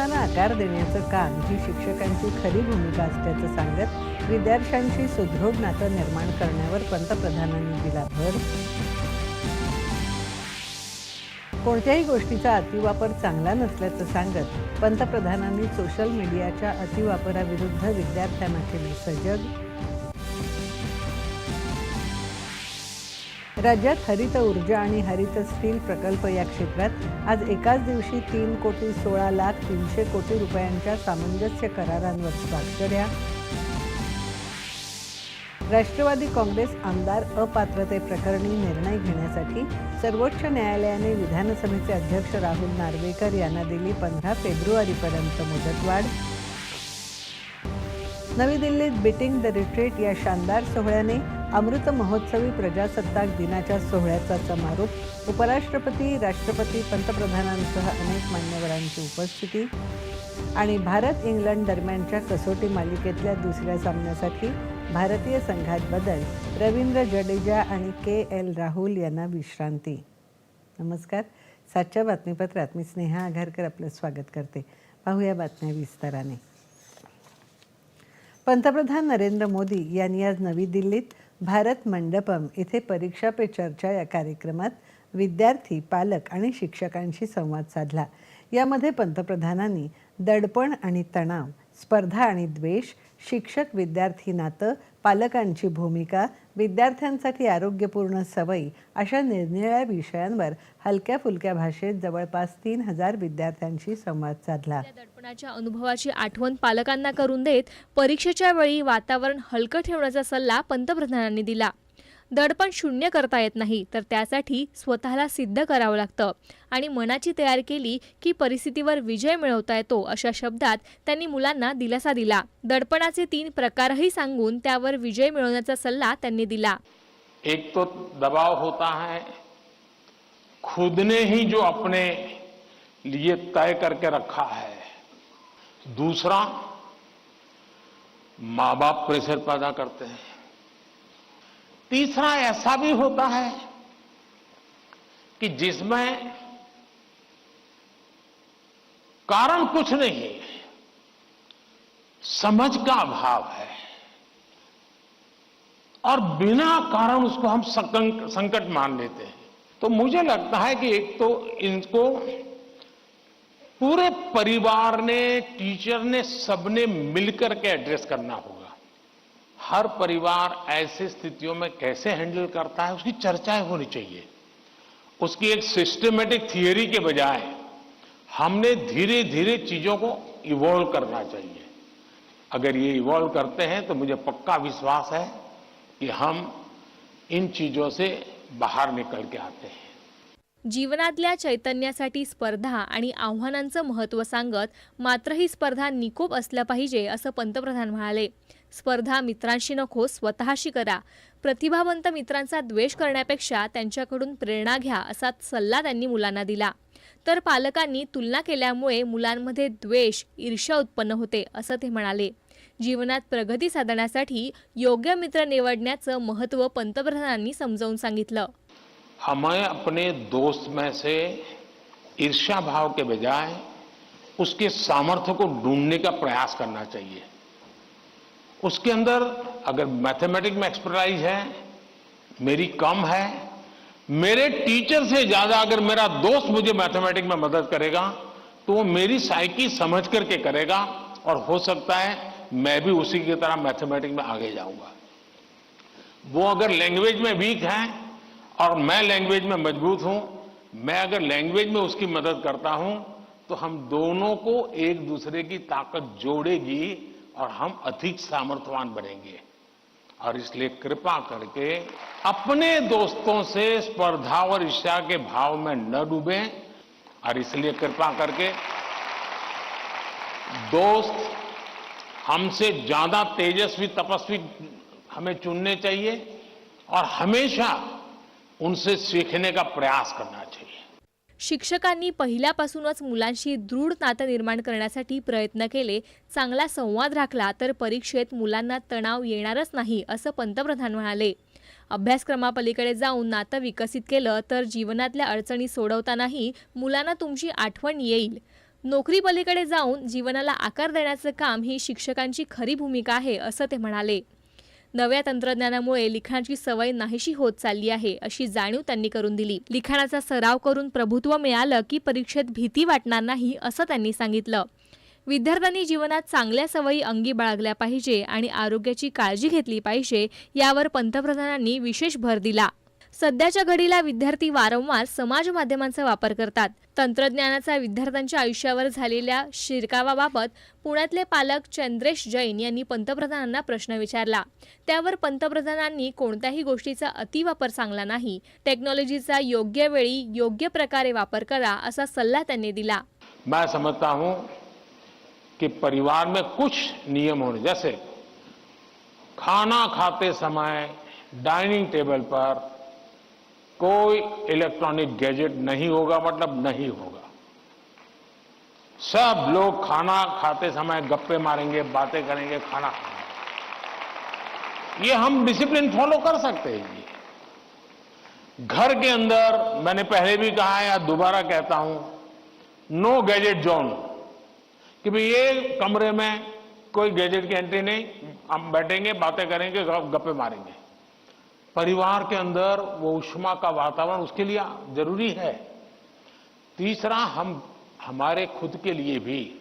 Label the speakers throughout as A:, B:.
A: शिक्षणाला आकार देण्याचं काम ही शिक्षकांची खरी भूमिका असल्याचं सांगत विद्यार्थ्यांशी सुदृढ नातं निर्माण करण्यावर पंतप्रधानांनी दिला भर. कोणत्याही गोष्टीचा अतिवापर चांगला नसल्याचं सांगत पंतप्रधानांनी सोशल मीडियाच्या अतिवापराविरुद्ध विद्यार्थ्यांना केले सजग. राज्यात हरित ऊर्जा आणि हरित स्टील प्रकल्प या क्षेत्रात आज एकाच दिवशी तीन कोटी सोळा लाख तीनशे कोटी रुपयांच्या सामंजस्य करारांवर स्वाक्षऱ्या राष्ट्रवादी काँग्रेस आमदार अपात्रतेप्रकरणी निर्णय घेण्यासाठी सर्वोच्च न्यायालयाने विधानसभेचे अध्यक्ष राहुल नार्वेकर यांना दिली पंधरा फेब्रुवारीपर्यंत मुदतवाढ. नवी दिल्लीत बिटिंग द रिट्रीट या शानदार सोहळ्याने अमृत महोत्सवी प्रजासत्ताक दिनाच्या सोहळ्याचा समारोप. उपराष्ट्रपती राष्ट्रपती पंतप्रधानांसह अनेक मान्यवरांची उपस्थिती आणि भारत इंग्लंड दरम्यानच्या कसोटी मालिकेतल्या दुसऱ्या सामन्यासाठी भारतीय संघात बदल. रवींद्र जडेजा आणि के एल राहुल यांना विश्रांती. नमस्कार. सातच्या बातमीपत्रात मी स्नेहा आघारकर आपलं स्वागत करते. पाहूया बातम्या विस्ताराने. पंतप्रधान नरेंद्र मोदी यांनी आज नवी दिल्लीत भारत मंडपम येथे परीक्षा पे चर्चा या कार्यक्रमात विद्यार्थी पालक आणि शिक्षकांशी संवाद साधला. यामध्ये पंतप्रधानांनी दडपण आणि तणाव स्पर्धा आणि द्वेष शिक्षक विद्यार्थी नातं पालकांची भूमिका विद्यार्थ्यांसाठी आरोग्यपूर्ण सवयी अशा निरनिराळ्या विषयांवर हलक्या फुलक्या भाषेत जवळपास तीन हजार विद्यार्थ्यांशी संवाद साधला.
B: दडपणाच्या अनुभवाची आठवण पालकांना करून देत परीक्षेच्या वेळी वातावरण हलकं ठेवण्याचा सल्ला पंतप्रधानांनी दिला. दडपण शून्य करता येत नाही तर त्यासाठी स्वतःला सिद्ध करावं लागतं. आणि मनाची तयार केली की परिस्थितीवर विजय मिळवता येतो अशा शब्दात त्यांनी मुलांना दिलासा दिला. दडपणाचे तीन प्रकारही सांगून त्यावर विजय मिळवण्याचा सल्ला त्यांनी दिला.
C: एक तो दबाव होता है खुद ने ही जो अपने लिए तय करके रखा है। दूसरा माँ बाप प्रेशर पैदा करते हैं। तीसरा ऐसा भी होता है कि जिसमें कारण कुछ नहीं है, समझ का अभाव है, और बिना कारण उसको हम संकट मान लेते हैं। तो मुझे लगता है कि एक तो इनको पूरे परिवार ने, टीचर ने सबने मिलकर के एड्रेस करना होगा। हर परिवार ऐसे स्थितियों में कैसे हैंडल करता है उसकी चर्चाएं होनी चाहिए। उसकी एक सिस्टमेटिक थियोरी के बजाय हमने धीरे धीरे चीजों को इवॉल्व करना चाहिए। अगर ये इवॉल्व करते हैं तो मुझे पक्का विश्वास है कि हम इन चीजों से बाहर निकल के आते हैं।
B: जीवनातल्या चैतन्यासाठी स्पर्धा आणि आव्हानांचं महत्त्व सांगत मात्र ही स्पर्धा निकोप असल्या पाहिजे असं पंतप्रधान म्हणाले. स्पर्धा मित्रांशी नको स्वतःशी करा. प्रतिभावंत मित्रांचा द्वेष करण्यापेक्षा त्यांच्याकडून प्रेरणा घ्या असा सल्ला त्यांनी मुलांना दिला. तर पालकांनी तुलना केल्यामुळे मुलांमध्ये द्वेष ईर्ष्या उत्पन्न होते असं ते म्हणाले. जीवनात प्रगती साधण्यासाठी योग्य मित्र निवडण्याचं महत्त्व पंतप्रधानांनी समजावून सांगितलं.
C: हमें अपने दोस्त में से ईर्ष्या भाव के बजाय उसके सामर्थ्य को ढूंढने का प्रयास करना चाहिए। उसके अंदर अगर मैथमेटिक्स में एक्सपर्टाइज है, मेरी कम है, मेरे टीचर से ज़्यादा अगर मेरा दोस्त मुझे मैथमेटिक्स में मदद करेगा तो वो मेरी साइकी समझ करके करेगा और हो सकता है मैं भी उसी की तरह मैथमेटिक्स में आगे जाऊँगा। वो अगर लैंग्वेज में वीक है और मैं लैंग्वेज में मज़बूत हूँ, मैं अगर लैंग्वेज में उसकी मदद करता हूँ तो हम दोनों को एक दूसरे की ताकत जोड़ेगी और हम अधिक सामर्थ्यवान बनेंगे। और इसलिए कृपा करके अपने दोस्तों से स्पर्धा और ईर्ष्या के भाव में न डूबे। और इसलिए कृपा करके दोस्त, हमसे ज़्यादा तेजस्वी तपस्वी हमें चुनने चाहिए और हमेशा उनसे सीखने का प्रयास करना चाहिए।
B: शिक्षकांनी पहिल्यापासूनच मुलांशी दृढ नातं निर्माण करण्यासाठी प्रयत्न केले. चांगला संवाद राखला तर परीक्षेत मुलांना तणाव येणारच नाही असं पंतप्रधान म्हणाले. अभ्यासक्रमापलीकडे जाऊन नातं विकसित केलं तर जीवनातल्या अडचणी सोडवतानाही मुलांना तुमची आठवण येईल. नोकरी पलीकडे जाऊन जीवनाला आकार देण्याचं काम ही शिक्षकांची खरी भूमिका आहे असं ते म्हणाले. नव्या तंत्रज्ञानामुळे लिखाणाची सवय नाहीशी होत चालली आहे अशी जाणीव त्यांनी करून दिली. लिखाणाचा सराव करून प्रभुत्व मिळालं की परीक्षेत भीती वाटणार नाही असं त्यांनी सांगितलं. विद्यार्थ्यांनी जीवनात चांगल्या सवयी अंगी बाळगल्या पाहिजे आणि आरोग्याची काळजी घेतली पाहिजे यावर पंतप्रधानांनी विशेष भर दिला. सध्याच्या घडीला विद्यार्थी वारंवार समाज माध्यमांचा वापर करतात. तंत्रज्ञानाचा विद्यार्थ्यांच्या आयुष्यावर झालेल्या शिरकावाबाबत पुण्यातले पालक चंद्रेश जैन यांनी पंतप्रधानांना प्रश्न विचारला. त्यावर पंतप्रधानांनी कोणत्याही गोष्टीचा अतिवापर चांगला नाही. टेक्नॉलॉजीचा योग्य वेळी योग्य प्रकारे वापर करा असा सल्ला त्यांनी दिला.
C: मैं समझता हूं कि परिवार में कुछ नियम होने जैसे खाना खाते समय डाइनिंग टेबल पर कोई इलेक्ट्रॉनिक गैजेट नहीं होगा मतलब नहीं होगा। सब लोग खाना खाते समय गप्पे मारेंगे, बातें करेंगे, खाना खाएँगे। ये हम डिसिप्लिन फॉलो कर सकते हैं ये घर के अंदर, मैंने पहले भी कहा है या दोबारा कहता हूँ नो गैजेट जोन कि भाई ये कमरे में कोई गैजेट की एंट्री नहीं, हम बैठेंगे, बातें करेंगे, गप्पे मारेंगे। परिवार के अंदर वो उष्मा का वातावरण उसके लिए ज़रूरी है। तीसरा, हम, हमारे खुद के लिए भी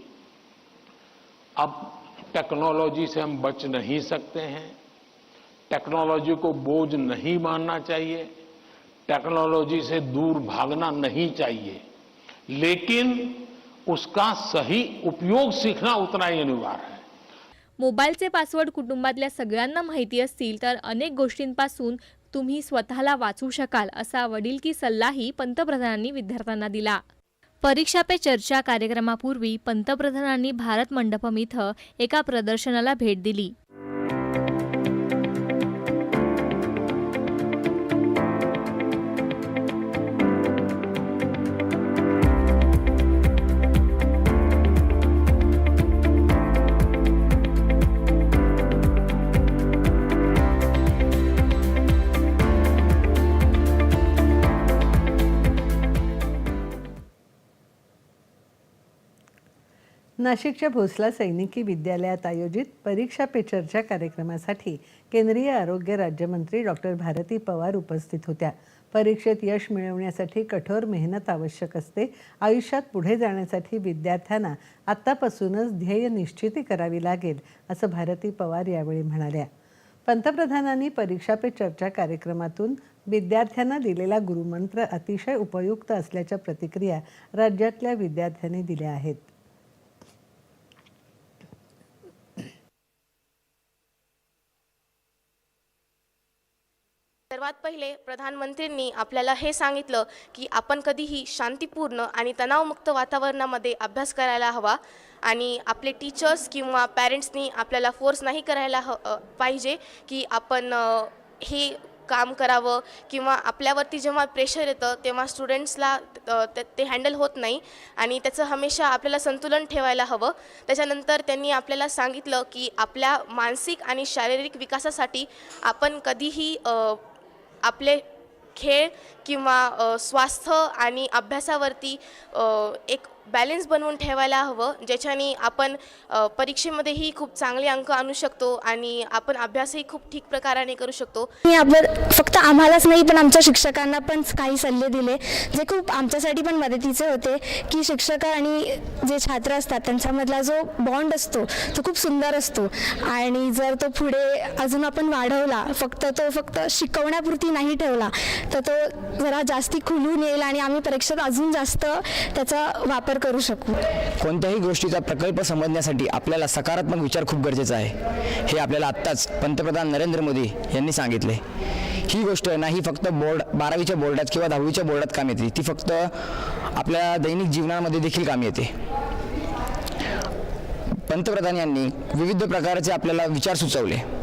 C: अब टेक्नोलॉजी से हम बच नहीं सकते हैं। टेक्नोलॉजी को बोझ नहीं मानना चाहिए। टेक्नोलॉजी से दूर भागना नहीं चाहिए। लेकिन उसका सही उपयोग सीखना उतना ही अनिवार्य है।
B: मोबाईलचे पासवर्ड कुटुंबातल्या सगळ्यांना माहिती असतील तर अनेक गोष्टींपासून तुम्ही स्वतःला वाचू शकाल असा वडीलकी सल्लाही पंतप्रधानांनी विद्यार्थ्यांना दिला. परीक्षा पे चर्चा कार्यक्रमापूर्वी पंतप्रधानांनी भारत मंडपम इथं एका प्रदर्शनाला भेट दिली.
A: नाशिकच्या भोसला सैनिकी विद्यालयात आयोजित परीक्षा पे चर्चा कार्यक्रमासाठी केंद्रीय आरोग्य राज्यमंत्री डॉक्टर भारती पवार उपस्थित होत्या. परीक्षेत यश मिळवण्यासाठी कठोर मेहनत आवश्यक असते. आयुष्यात पुढे जाण्यासाठी विद्यार्थ्यांना आत्तापासूनच ध्येय निश्चिती करावी लागेल असं भारती पवार यावेळी म्हणाल्या. पंतप्रधानांनी परीक्षा पे चर्चा कार्यक्रमातून विद्यार्थ्यांना दिलेला गुरुमंत्र अतिशय उपयुक्त असल्याच्या प्रतिक्रिया राज्यातल्या विद्यार्थ्यांनी दिल्या आहेत.
D: सर्वात पहिले प्रधानमंत्रींनी आपल्याला हे सांगितलं की आपण कधीही शांतीपूर्ण आणि तणावमुक्त वातावरणामध्ये अभ्यास करायला हवा आणि आपले टीचर्स किंवा पॅरेंट्सनी आपल्याला फोर्स नाही करायला ह पाहिजे की आपण हे काम करावं किंवा आपल्यावरती जेव्हा प्रेशर येतं तेव्हा स्टुडंट्सला ते- ते हँडल होत नाही आणि त्याचं हमेशा आपल्याला संतुलन ठेवायला हवं. त्याच्यानंतर त्यांनी आपल्याला सांगितलं की आपल्या मानसिक आणि शारीरिक विकासासाठी आपण कधीही आपले खेळ किंवा स्वास्थ्य आणि अभ्यासावरती एक बॅलेन्स बनवून ठेवायला हवं ज्याच्याने आपण परीक्षेमध्येही खूप चांगले अंक आणू शकतो आणि आपण अभ्यासही खूप ठीक प्रकाराने करू शकतो.
E: मी आपण फक्त आम्हालाच नाही पण आमच्या शिक्षकांना पण काही सल्ले दिले जे खूप आमच्यासाठी पण मदतीचे होते की शिक्षक आणि जे छात्र असतात त्यांच्यामधला जो बॉन्ड असतो तो खूप सुंदर असतो. आणि जर तो पुढे अजून आपण वाढवला फक्त तो फक्त शिकवण्यापुरती नाही ठेवला तर तो जरा जास्ती खुलून येईल आणि आम्ही परीक्षेत अजून जास्त त्याचा वापर करू शकू.
F: कोणत्याही गोष्टीचा प्रकल्प समजण्यासाठी आपल्याला सकारात्मक विचार खूप गरजेचा आहे. हे आपल्याला आत्ताच पंतप्रधान नरेंद्र मोदी यांनी सांगितले. ही गोष्ट नाही फक्त बोर्ड बारावीच्या बोर्डात किंवा दहावीच्या बोर्डात काम येते. ती फक्त आपल्या दैनिक जीवनामध्ये देखील काम येते. पंतप्रधान यांनी विविध प्रकारचे आपल्याला विचार सुचवले.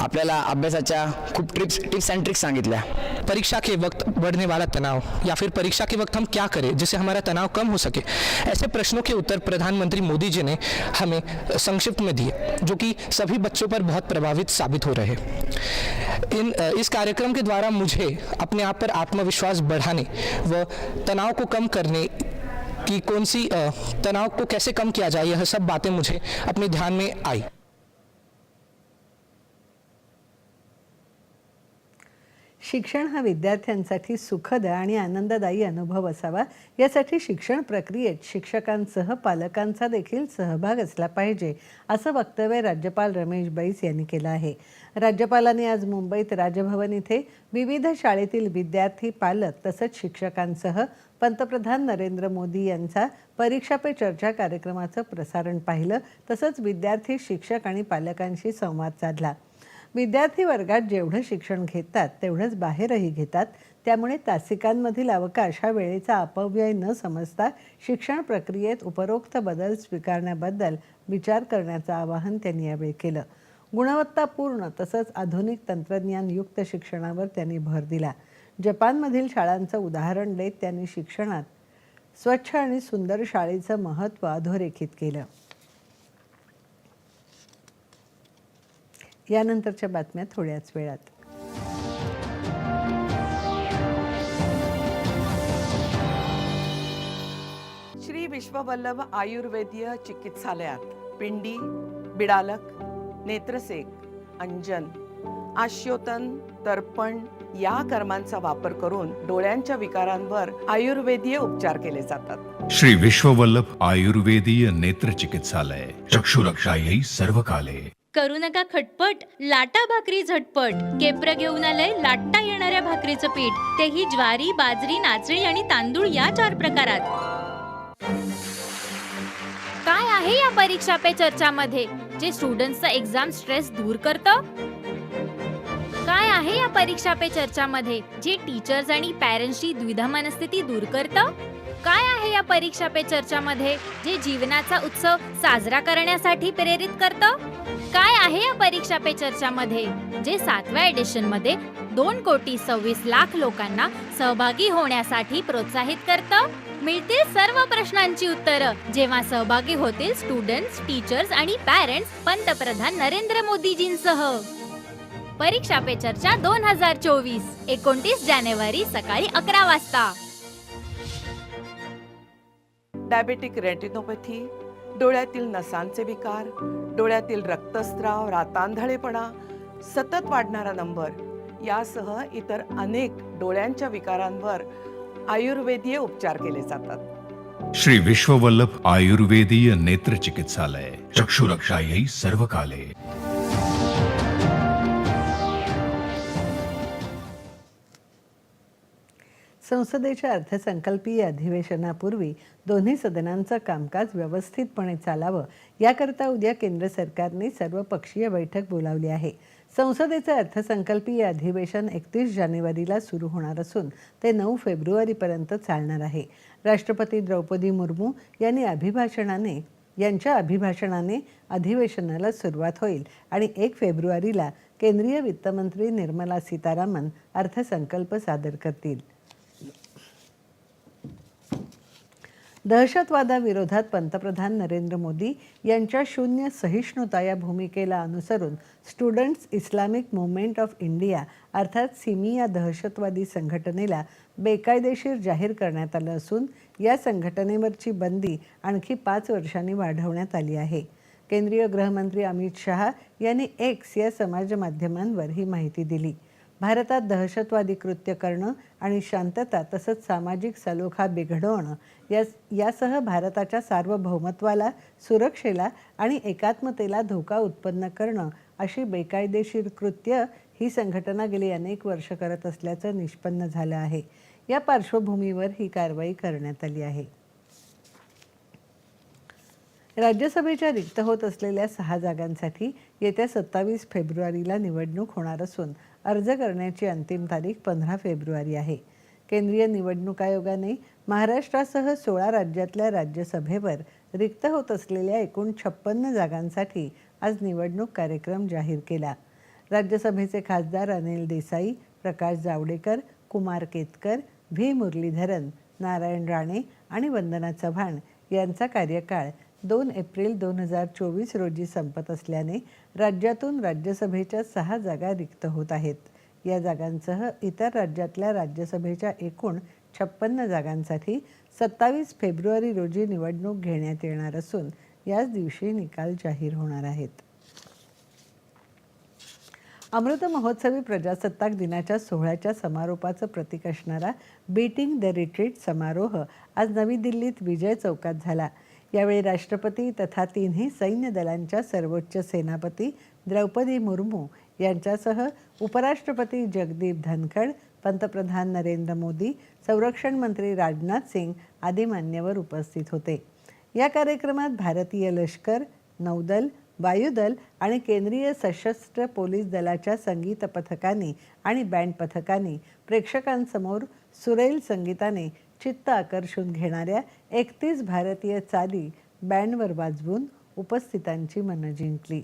F: आपल्याला अभ्यासाच्या खूप ट्रिप्स टिप्स अँड ट्रिक्स सांगितल्या.
G: परीक्षा के वक्त बढ़ने वाला तनाव, या फिर परीक्षा के वक्त हम क्या करें जिससे हमारा तनाव कम हो सके? ऐसे प्रश्नों के उत्तर प्रधानमंत्री मोदी जी ने हमें संक्षिप्त में दिए, जो कि सभी बच्चों पर बहुत प्रभावित साबित हो रहे इन, इस कार्यक्रम के द्वारा मुझे अपने आप पर आत्मविश्वास बढ़ाने व तनाव को कम करने कि कौन सी तनाव को कैसे कम किया जाए, यह सब बातें मुझे अपने ध्यान में आई।
A: शिक्षण हा विद्यार्थ्यांसाठी सुखद आणि आनंददायी अनुभव असावा. यासाठी शिक्षण प्रक्रियेत शिक्षकांसह पालकांचा देखील सहभाग असला पाहिजे असं वक्तव्य राज्यपाल रमेश बैस यांनी केलं आहे. राज्यपालांनी आज मुंबईत राजभवन इथे विविध शाळेतील विद्यार्थी पालक तसंच शिक्षकांसह पंतप्रधान नरेंद्र मोदी यांचा परीक्षा पे चर्चा कार्यक्रमाचं प्रसारण पाहिलं. तसंच विद्यार्थी शिक्षक आणि पालकांशी संवाद साधला. विद्यार्थी वर्गात जेवढं शिक्षण घेतात तेवढंच बाहेरही घेतात. त्यामुळे तासिकांमधील अवकाश हा वेळेचा अपव्यय न समजता शिक्षण प्रक्रियेत उपरोक्त बदल स्वीकारण्याबद्दल विचार करण्याचं आवाहन त्यांनी यावेळी केलं. गुणवत्तापूर्ण तसंच आधुनिक तंत्रज्ञानयुक्त शिक्षणावर त्यांनी भर दिला. जपानमधील शाळांचं उदाहरण देत त्यांनी शिक्षणात स्वच्छ आणि सुंदर शाळेचं महत्त्व अधोरेखित केलं. यानंतरच्या बातम्या थोड्याच वेळात.
H: श्री विश्ववल्लभ आयुर्वेदीय चिकित्सालयात पिंडी बिडालक नेत्रसेक अंजन आश्योतन तर्पण या कर्मांचा वापर करून डोळ्यांच्या विकारांवर आयुर्वेदीय उपचार केले जातात.
I: श्री विश्ववल्लभ आयुर्वेदीय नेत्र चिकित्सालय चक्षुरक्षायै सर्वकाले.
J: करू नका खटपट लाटा भाकरी झटपट. केप्र घेऊन आलंय लाटता येणाऱ्या भाकरीचं पीठ. तेही ज्वारी बाजरी नाचणी आणि तांदूळ या चार प्रकारात.
B: काय आहे या परीक्षा पे चर्चामध्ये जे स्टुडंट्सचा एक्झाम स्ट्रेस दूर करतं? काय आहे या परीक्षा पे चर्चामध्ये जे टीचर्स आणि पॅरेंट्सची द्विधा मनस्थिती दूर करतं? काय आहे या परीक्षा पे चर्चामध्ये जे जीवनाचा उत्सव साजरा करण्यासाठी प्रेरित करतं? काय आहे या परीक्षा पे चर्चामध्ये? जे सातव्या एडिशनमध्ये दोन कोटी सव्वीस लाख लोकांना सहभागी होण्यासाठी प्रोत्साहित करतं? मिळतील सर्व प्रश्नांची उत्तरं. जेव्हा सहभागी होतील स्टुडंट्स टीचर्स आणि पॅरेंट्स पंतप्रधान नरेंद्र मोदीजींसह. परीक्षा पे चर्चा दोन हजार चोवीस एकोणतीस जानेवारी सकाळी अकरा वाजता.
H: डायबेटिक रेटिनोपॅथी डोळ्यातील नसांचे विकार डोळ्यातील रक्तस्राव रातांधळेपणा सतत वाढणारा नंबर यासह इतर अनेक डोळ्यांच्या विकारांवर आयुर्वेदीय उपचार केले जातात.
I: श्री विश्ववल्लभ आयुर्वेदीय नेत्र चिकित्सालय चक्षुरक्षा सर्व काले
A: संसदेच्या अर्थसंकल्पीय अधिवेशनापूर्वी दोन्ही सदनांचं कामकाज व्यवस्थितपणे चालावं याकरता उद्या केंद्र सरकारने सर्वपक्षीय बैठक बोलावली आहे. संसदेचं अर्थसंकल्पीय अधिवेशन एकतीस जानेवारीला सुरू होणार असून ते नऊ फेब्रुवारीपर्यंत चालणार आहे. राष्ट्रपती द्रौपदी मुर्मू यांनी अभिभाषणाने यांच्या अभिभाषणाने अधिवेशनाला सुरुवात होईल आणि एक फेब्रुवारीला केंद्रीय वित्तमंत्री निर्मला सीतारामन अर्थसंकल्प सादर करतील. दहशतवादाविरोधात पंतप्रधान नरेंद्र मोदी यांच्या शून्य सहिष्णुता या भूमिकेला अनुसरून students Islamic movement of India अर्थात सिमी या दहशतवादी संघटनेला बेकायदेशीर जाहीर करण्यात आलं असून या संघटनेवरची बंदी आणखी पाच वर्षांनी वाढवण्यात आली आहे. केंद्रीय गृहमंत्री अमित शहा यांनी एक्स या समाज माध्यमांवर ही माहिती दिली. भारतात दहशतवादी कृत्य करणं आणि शांतता तसंच सामाजिक सलोखा बिघडवणं या यासह भारताच्या सार्वभौमत्वाला सुरक्षेला आणि एकात्मतेला धोका उत्पन्न करणं अशी बेकायदेशीर कृत्य ही संघटना गेली अनेक वर्ष करत असल्याचं निष्पन्न झालं आहे. या पार्श्वभूमीवर ही कारवाई करण्यात आली आहे. राज्यसभेच्या रिक्त होत असलेल्या सहा जागांसाठी येत्या सत्तावीस फेब्रुवारीला निवडणूक होणार असून अर्ज करण्याची अंतिम तारीख पंधरा फेब्रुवारी आहे. केंद्रीय निवडणूक आयोगाने महाराष्ट्रासह सोळा राज्यातल्या राज्यसभेवर रिक्त होत असलेल्या एकूण छप्पन्न जागांसाठी आज निवडणूक कार्यक्रम जाहीर केला. राज्यसभेचे खासदार अनिल देसाई प्रकाश जावडेकर कुमार केतकर व्ही. मुरलीधरन नारायण राणे आणि वंदना चव्हाण यांचा कार्यकाळ दोन एप्रिल दोन हजार चोवीस रोजी संपत असल्याने राज्यातून राज्यसभेच्या सहा जागा रिक्त होत आहेत. या जागांसह इतर राज्यातल्या राज्यसभेच्या एकूण छप्पन्न जागांसाठी सत्तावीस फेब्रुवारी रोजी निवडणूक घेण्यात येणार असून याच दिवशी निकाल जाहीर होणार आहेत. अमृत महोत्सवी प्रजासत्ताक दिनाच्या सोहळ्याच्या समारोपाचं प्रतीक असणारा बीटिंग द रिट्रीट समारोह आज नवी दिल्लीत विजय चौकात झाला. यावेळी राष्ट्रपती तथा तिन्ही सैन्य दलांच्या सर्वोच्च सेनापती द्रौपदी मुर्मू यांच्यासह उपराष्ट्रपती जगदीप धनखड पंतप्रधान नरेंद्र मोदी संरक्षण मंत्री राजनाथ सिंग आदी मान्यवर उपस्थित होते. या कार्यक्रमात भारतीय लष्कर नौदल वायुदल आणि केंद्रीय सशस्त्र पोलीस दलाच्या संगीत पथकांनी आणि बँड पथकांनी प्रेक्षकांसमोर सुरेल संगीताने चित्त आकर्षून घेणाऱ्या एकतीस भारतीय चाली बँडवर वाजवून उपस्थितांची मनं जिंकली.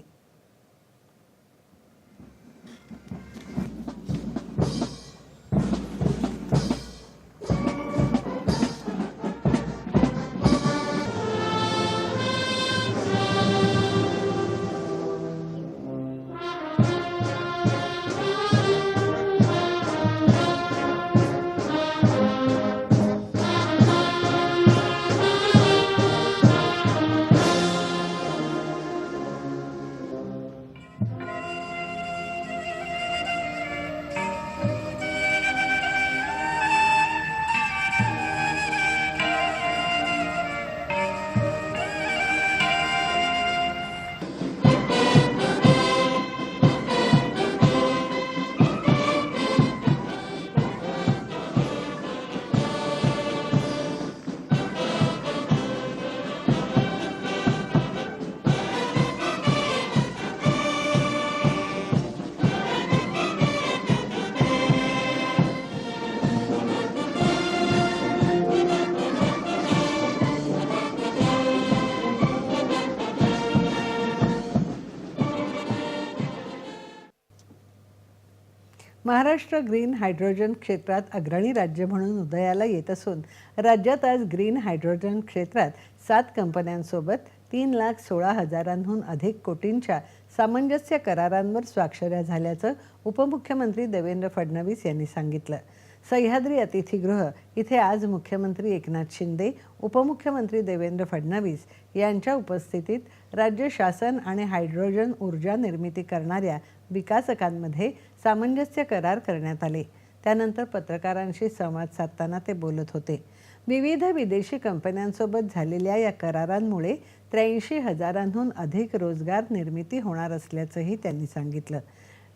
A: महाराष्ट्र ग्रीन हायड्रोजन क्षेत्रात अग्रणी राज्य म्हणून उदयाला येत असून राज्यात आज ग्रीन हायड्रोजन क्षेत्रात सात कंपन्यांसोबत तीन लाख सोळा हजारांहून अधिक कोटींच्या सामंजस्य करारांवर स्वाक्षऱ्या झाल्याचं उपमुख्यमंत्री देवेंद्र फडणवीस यांनी सांगितलं. सह्याद्री अतिथीगृह इथे आज मुख्यमंत्री एकनाथ शिंदे उपमुख्यमंत्री देवेंद्र फडणवीस यांच्या उपस्थितीत राज्य शासन आणि हायड्रोजन ऊर्जा निर्मिती करणाऱ्या विकासकांमध्ये सामंजस्य करार करण्यात आले. त्यानंतर पत्रकारांशी संवाद साधताना ते बोलत होते. विविध विदेशी कंपन्यांसोबत झालेल्या या करारांमुळे त्र्याऐंशी हजारांहून अधिक रोजगार निर्मिती होणार असल्याचंही त्यांनी सांगितलं.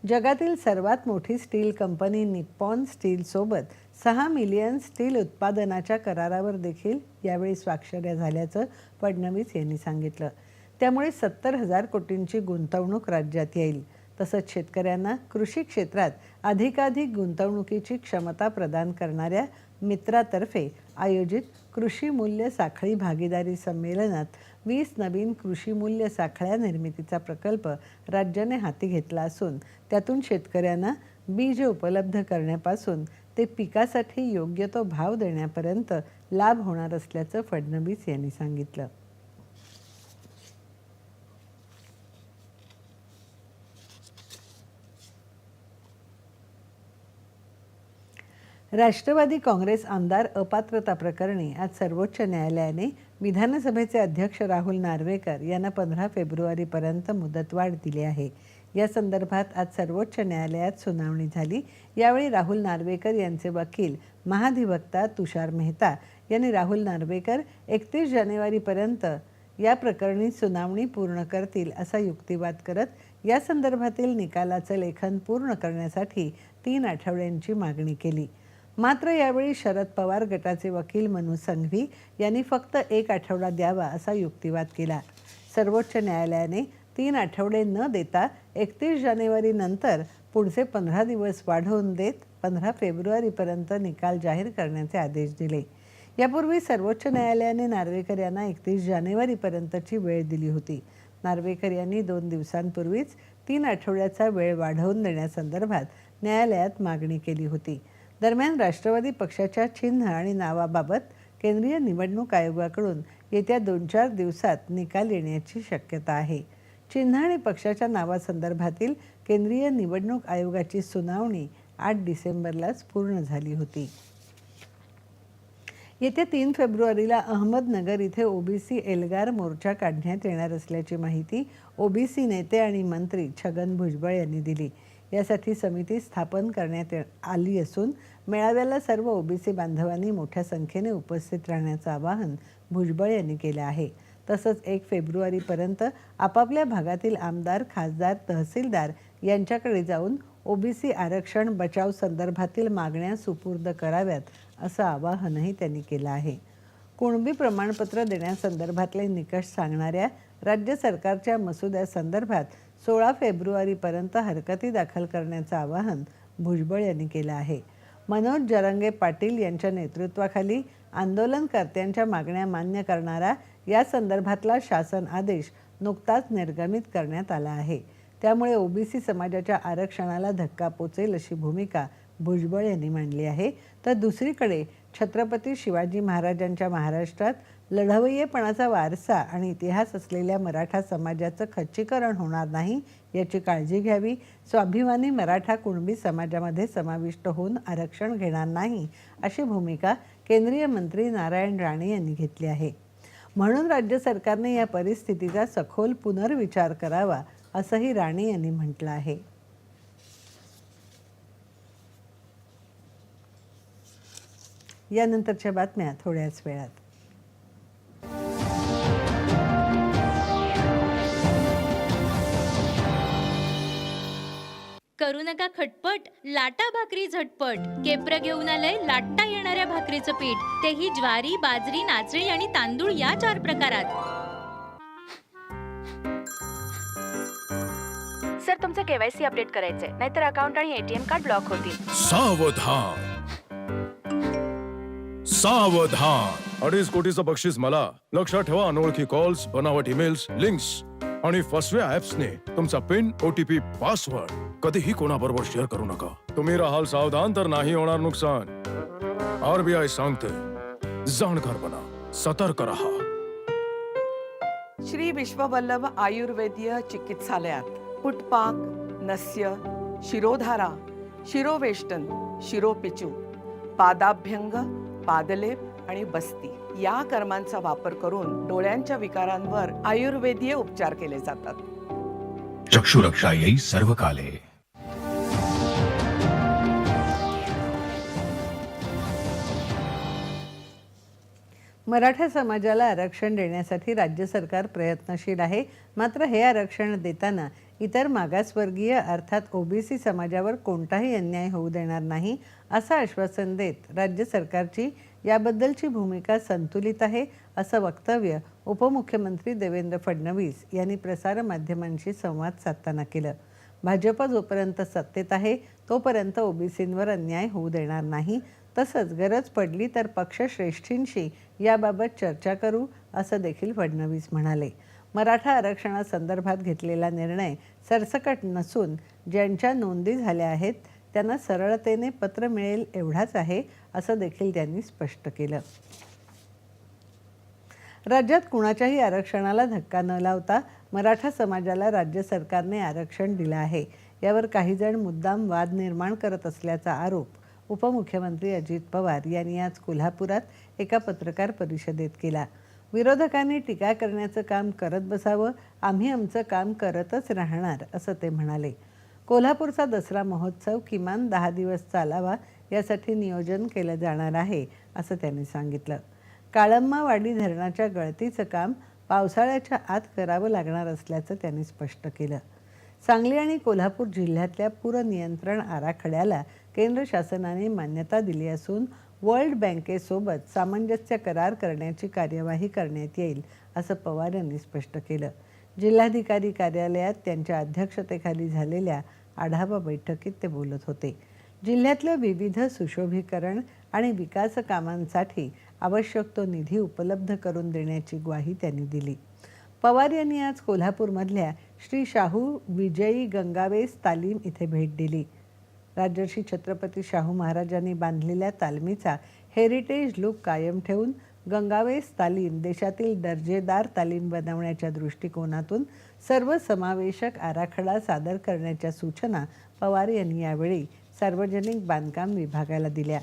A: जगातील सर्वात मोठी स्टील कंपनी निप्पॉन स्टीलसोबत सहा मिलियन स्टील उत्पादनाच्या करारावर देखील यावेळी स्वाक्षऱ्या झाल्याचं फडणवीस यांनी सांगितलं. त्यामुळे सत्तर हजार कोटींची गुंतवणूक राज्यात येईल. तसंच शेतकऱ्यांना कृषी क्षेत्रात अधिकाधिक गुंतवणुकीची क्षमता प्रदान करणाऱ्या मित्रातर्फे आयोजित कृषी मूल्य साखळी भागीदारी संमेलनात वीस नवीन कृषी मूल्य साखळ्या निर्मितीचा प्रकल्प राज्याने हाती घेतला असून त्यातून शेतकऱ्यांना बीज उपलब्ध करण्यापासून ते पिकासाठी योग्य तो भाव देण्यापर्यंत लाभ होणार असल्याचं फडणवीस यांनी सांगितलं. राष्ट्रवादी काँग्रेस आमदार अपात्रता प्रकरणी आज सर्वोच्च न्यायालयाने विधानसभेचे अध्यक्ष राहुल नार्वेकर यांना पंधरा फेब्रुवारीपर्यंत मुदतवाढ दिली आहे. या संदर्भात आज सर्वोच्च न्यायालयात सुनावणी झाली. यावेळी राहुल नार्वेकर यांचे वकील महाधिवक्ता तुषार मेहता यांनी राहुल नार्वेकर एकतीस जानेवारीपर्यंत या प्रकरणी सुनावणी पूर्ण करतील असा युक्तिवाद करत या संदर्भातील निकालाचं लेखन पूर्ण करण्यासाठी तीन आठवड्यांची मागणी केली. मात्र यावेळी शरद पवार गटाचे वकील मनु संघवी यांनी फक्त एक आठवडा द्यावा असा युक्तिवाद केला. सर्वोच्च न्यायालयाने तीन आठवडे न देता एकतीस जानेवारीनंतर पुढचे पंधरा दिवस वाढवून देत पंधरा फेब्रुवारीपर्यंत निकाल जाहीर करण्याचे आदेश दिले. यापूर्वी सर्वोच्च न्यायालयाने नार्वेकर यांना एकतीस जानेवारीपर्यंतची वेळ दिली होती. नार्वेकर यांनी दोन दिवसांपूर्वीच तीन आठवड्याचा वेळ वाढवून देण्यासंदर्भात न्यायालयात मागणी केली होती. दरम्यान राष्ट्रवादी पक्षाच्या चिन्ह आणि नावाबाबत केंद्रीय निवडणूक आयोगाकडून येत्या दोन चार दिवसात निकाल येण्याची शक्यता आहे. चिन्ह आणि पक्षाच्या नावासंदर्भातील केंद्रीय निवडणूक आयोगाची सुनावणी आठ डिसेंबरलाच पूर्ण झाली होती. येत्या तीन फेब्रुवारीला अहमदनगर इथे ओबीसी एल्गार मोर्चा काढण्यात येणार असल्याची माहिती ओबीसी नेते आणि मंत्री छगन भुजबळ यांनी दिली. यासाठी समिती स्थापन करण्यात ये- आली असून मेळाव्याला सर्व ओबीसी बांधवांनी मोठ्या संख्येने उपस्थित राहण्याचं आवाहन भुजबळ यांनी केलं आहे. तसंच एक फेब्रुवारीपर्यंत आपापल्या भागातील आमदार खासदार तहसीलदार यांच्याकडे जाऊन ओबीसी आरक्षण बचाव संदर्भातील मागण्या सुपूर्द कराव्यात असं आवाहनही त्यांनी केलं आहे. कुणबी प्रमाणपत्र देण्यासंदर्भातले निकष सांगणाऱ्या राज्य सरकारच्या मसुद्यासंदर्भात सोळा फेब्रुवारीपर्यंत हरकती दाखल करण्याचं आवाहन भुजबळ यांनी केलं आहे. मनोज जरंगे पाटील यांच्या नेतृत्वाखाली आंदोलनकर्त्यांच्या मागण्या मान्य करणारा या संदर्भातला शासन आदेश नुकताच निर्गमित करण्यात आला आहे. त्यामुळे ओबीसी समाजाच्या आरक्षणाला धक्का पोचेल अशी भूमिका भुजबळ यांनी मांडली आहे. तर दुसरीकडे छत्रपती शिवाजी महाराजांच्या महाराष्ट्रात लढवय्येपणाचा वारसा आणि इतिहास असलेल्या मराठा समाजाचं खच्चीकरण होणार नाही याची काळजी घ्यावी. स्वाभिमानी मराठा कुणबी समाजामध्ये समाविष्ट होऊन आरक्षण घेणार नाही अशी भूमिका केंद्रीय मंत्री नारायण राणे यांनी घेतली आहे. म्हणून राज्य सरकारने या परिस्थितीचा सखोल पुनर्विचार करावा असंही राणे यांनी म्हटलं आहे. यानंतरच्या बातम्या थोड्याच वेळात.
J: करू नका खटपट लाटा भाकरी झटपट. केप्र घेऊन आलंय लाटता येणाऱ्या भाकरीचं पीठ. तेही ज्वारी बाजरी नाचणी आणि तांदूळ या चार प्रकारात.
K: सर तुमचं केवायसी अपडेट करायचंय. नाहीतर अकाउंट आणि एटीएम कार्ड ब्लॉक होतील.
L: सावधान. सावधान. अडीच कोटीचं बक्षीस मला. लक्षात ठेवा अनोळखी कॉल्स बनावट ईमेल्स लिंक्स. आणि फसव्या ऍप्सने तुमचा पिन ओटीपी पासवर्ड कधीही कोणाबरोबर शेअर करू नका. तुम्ही राहाल सावधान तर नाही होणार नुकसान. आरबीआय सांगते जाणकार बना सतर्क राहा.
H: श्री विश्ववल्लभ आयुर्वेदीय चिकित्सालयात फुटपाक नस्य शिरोधारा शिरोवेष्टन शिरोपिचू पादाभ्यंग पादलेप आणि बस्ती. या कर्मांचा वापर करून डोळ्यांच्या विकारांवर आयुर्वेदीय उपचार केले जातात.
I: चक्षुरक्षायै सर्वकाले.
A: मराठा समाजाला आरक्षण देण्यासाठी राज्य सरकार प्रयत्नशील आहे. मात्र हे आरक्षण देताना इतर मागासवर्गीय अर्थात ओबीसी समाजावर कोणताही अन्याय होऊ देणार नाही असं आश्वासन देत राज्य सरकारची याबद्दलची भूमिका संतुलित आहे असं वक्तव्य उपमुख्यमंत्री देवेंद्र फडणवीस यांनी प्रसारमाध्यमांशी संवाद साधताना केलं. भाजप जोपर्यंत सत्तेत आहे तोपर्यंत ओबीसींवर अन्याय होऊ देणार नाही. तसंच गरज पडली तर पक्षश्रेष्ठींशी याबाबत चर्चा करू असं देखील फडणवीस म्हणाले. मराठा आरक्षणासंदर्भात घेतलेला निर्णय सरसकट नसून ज्यांच्या नोंदी झाल्या आहेत त्यांना सरळतेने पत्र मिळेल एवढाच आहे असं देखील त्यांनी स्पष्ट केलं. राज्यात कुणाच्याही आरक्षणाला धक्का न लावता मराठा समाजाला राज्य सरकारने आरक्षण दिलं आहे. यावर काहीजण मुद्दाम वाद निर्माण करत असल्याचा आरोप उपमुख्यमंत्री अजित पवार यांनी आज कोल्हापुरात एका पत्रकार परिषदेत केला. विरोधकांनी टीका करण्याचं काम करत बसावं आम्ही आमचं काम करतच राहणार असं ते म्हणाले. कोल्हापूरचा दसरा महोत्सव किमान दहा दिवस चालावा यासाठी नियोजन केलं जाणार आहे असं त्यांनी सांगितलं. काळम्मावाडी धरणाच्या गळतीचं काम पावसाळ्याच्या आत करावं लागणार असल्याचं त्यांनी स्पष्ट केलं. सांगली आणि कोल्हापूर जिल्ह्यातल्या पूर नियंत्रण आराखड्याला केंद्र शासनाने मान्यता दिली असून वर्ल्ड बँकेसोबत सामंजस्य करार करण्याची कार्यवाही करण्यात येईल असं पवार यांनी स्पष्ट केलं. जिल्हाधिकारी कार्यालयात त्यांच्या अध्यक्षतेखाली झालेल्या आढावा बैठकीत ते बोलत होते. जिल्ह्यातल्या विविध सुशोभीकरण आणि विकास कामांसाठी आवश्यक तो निधी उपलब्ध करून देण्याची ग्वाही त्यांनी दिली. पवार यांनी आज कोल्हापूरमधल्या श्री शाहू विजयी गंगावेस तालीम इथे भेट दिली. राजर्षी छत्रपती शाहू महाराजांनी बांधलेल्या तालमीचा हेरिटेज लुक कायम ठेवून गंगावेस तालीम देशातील दर्जेदार तालीम बनवण्याच्या दृष्टिकोनातून सर्वसमावेशक आराखडा सादर करण्याच्या सूचना पवार यांनी यावेळी सार्वजनिक बांधकाम विभागाला दिल्या.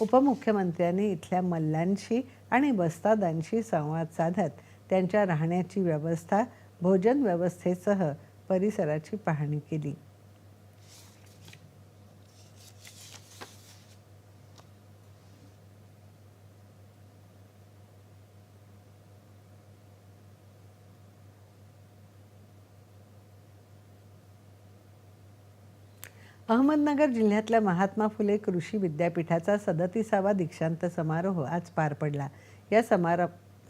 A: उपमुख्यमंत्र्यांनी इथल्या मल्लांशी आणि बस्तादांशी संवाद साधत त्यांच्या राहण्याची व्यवस्था भोजन व्यवस्थेसह परिसराची पाहणी केली. अहमदनगर जिल्ह्यातल्या महात्मा फुले कृषी विद्यापीठाचा सदतीसावा दीक्षांत समारोह आज पार पडला. या समार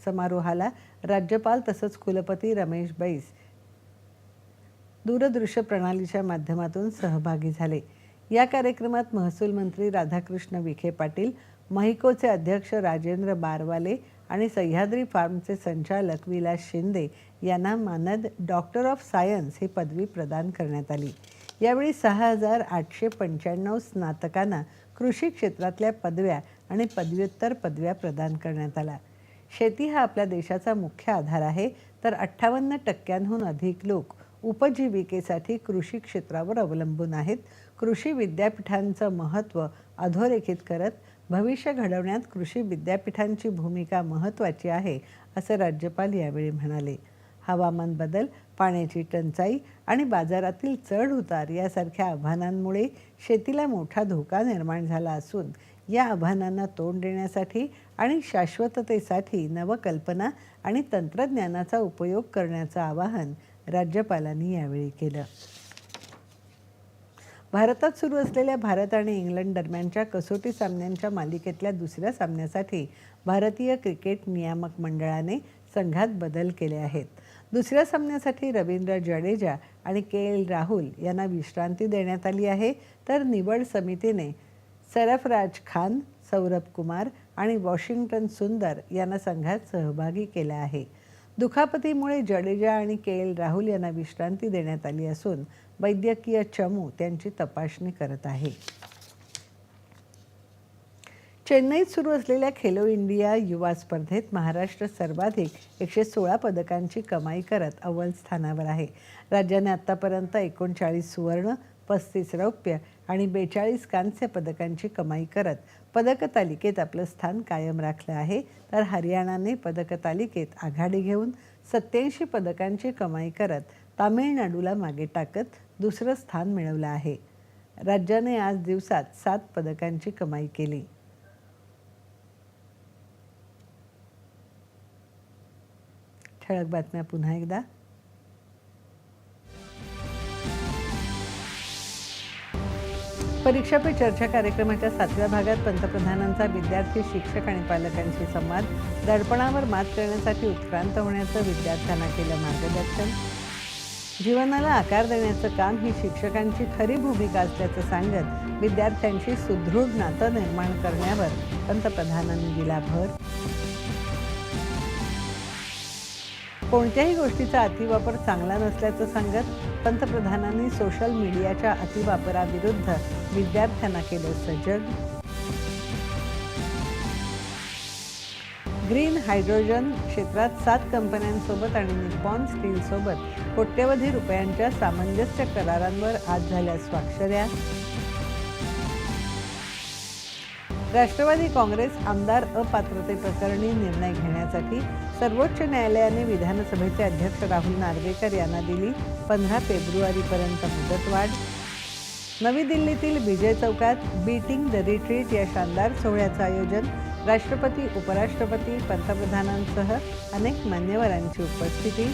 A: समारोहाला राज्यपाल तसंच कुलपती रमेश बैस दूरदृश्य प्रणालीच्या माध्यमातून सहभागी झाले. या कार्यक्रमात महसूल मंत्री राधाकृष्ण विखे पाटील महिकोचे अध्यक्ष राजेंद्र बारवाले आणि सह्याद्री फार्मचे संचालक विलास शिंदे यांना मानद डॉक्टर ऑफ सायन्स ही पदवी प्रदान करण्यात आली. यावेळी सहा हजार आठशे पंच्याण्णव स्नातकांना कृषी क्षेत्रातल्या पदव्या आणि पदव्युत्तर पदव्या प्रदान करण्यात आल्या. शेती हा आपल्या देशाचा मुख्य आधार आहे तर अठ्ठावन्न टक्क्यांहून अधिक लोक उपजीविकेसाठी कृषी क्षेत्रावर अवलंबून आहेत. कृषी विद्यापीठांचं महत्त्व अधोरेखित करत भविष्य घडवण्यात कृषी विद्यापीठांची भूमिका महत्त्वाची आहे असं राज्यपाल यावेळी म्हणाले. हवामान बदल पाण्याची टंचाई आणि बाजारातील चढ उतार यासारख्या आव्हानांमुळे शेतीला मोठा धोका निर्माण झाला असून या आव्हानांना तोंड देण्यासाठी आणि शाश्वततेसाठी नवकल्पना आणि तंत्रज्ञानाचा उपयोग करण्याचं आवाहन राज्यपालांनी यावेळी केलं. भारतात सुरू असलेल्या भारत आणि इंग्लंड दरम्यानच्या कसोटी सामन्यांच्या मालिकेतल्या दुसऱ्या सामन्यासाठी भारतीय क्रिकेट नियामक मंडळाने संघात बदल केले आहेत. दुसऱ्या सामन्यासाठी रवींद्र जडेजा आणि के एल राहुल यांना विश्रांती देण्यात आली आहे. तर निवड समितीने सरफराज खान सौरभ कुमार आणि वॉशिंग्टन सुंदर यांना संघात सहभागी केला आहे. दुखापतीमुळे जडेजा आणि के एल राहुल यांना विश्रांती देण्यात आली असून वैद्यकीय चमू त्यांची तपासणी करत आहे. चेन्नईत सुरू असलेल्या खेलो इंडिया युवा स्पर्धेत महाराष्ट्र सर्वाधिक एकशे सोळा पदकांची कमाई करत अव्वल स्थानावर आहे. राज्याने आत्तापर्यंत एकोणचाळीस सुवर्ण पस्तीस रौप्य आणि बेचाळीस कांस्य पदकांची कमाई करत पदकतालिकेत आपलं स्थान कायम राखलं आहे. तर हरियाणाने पदकतालिकेत आघाडी घेऊन सत्याऐंशी पदकांची कमाई करत तामिळनाडूला मागे टाकत दुसरं स्थान मिळवलं आहे. राज्याने आज दिवसात सात पदकांची कमाई केली. ठळक बातम्या पुन्हा एकदा. परीक्षा पे चर्चा कार्यक्रमाच्या सातव्या भागात पंतप्रधानांचा विद्यार्थी शिक्षक आणि पालकांशी संवाद. दडपणावर मात करण्यासाठी उत्क्रांत होण्याचं विद्यार्थ्यांना केलं मार्गदर्शन. जीवनाला आकार देण्याचं काम ही शिक्षकांची खरी भूमिका असल्याचं सांगत विद्यार्थ्यांशी सुदृढ नातं निर्माण करण्यावर पंतप्रधानांनी दिला भर कोणत्याही गोष्टीचा अतिवापर चांगला नसल्याचं सांगत पंतप्रधानांनी सोशल मीडियाच्या अतिवापराविरुद्ध विद्यार्थ्यांना केलं सजग. ग्रीन हायड्रोजन क्षेत्रात सात कंपन्यांसोबत आणि निपॉन स्टीलसोबत कोट्यवधी रुपयांच्या सामंजस्य करारांवर आज झाल्या स्वाक्षऱ्या. राष्ट्रवादी काँग्रेस आमदार अपात्रतेप्रकरणी निर्णय घेण्यासाठी सर्वोच्च न्यायालयाने विधानसभेचे अध्यक्ष राहुल नार्वेकर यांना दिली पंधरा फेब्रुवारीपर्यंत मुदतवाढ. नवी दिल्लीतील विजय चौकात बीटिंग द रिट्रीट या शानदार सोहळ्याचं आयोजन राष्ट्रपती उपराष्ट्रपती पंतप्रधानांसह अनेक मान्यवरांची उपस्थिती.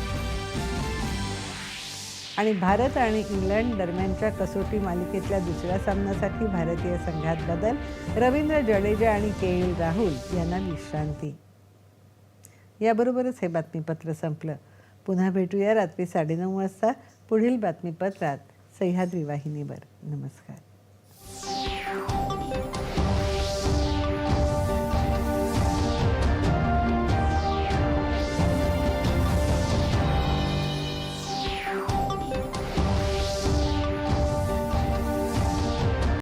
A: आणि भारत आणि इंग्लंड दरम्यानच्या कसोटी मालिकेतल्या दुसऱ्या सामन्यासाठी भारतीय संघात बदल रवींद्र जडेजा आणि के एल राहुल यांना विश्रांती. याबरोबरच हे बातमीपत्र संपलं. पुन्हा भेटूया रात्री साडेनऊ वाजता. पुढील बातमीपत्रात सह्याद्री वाहिनीवर. नमस्कार.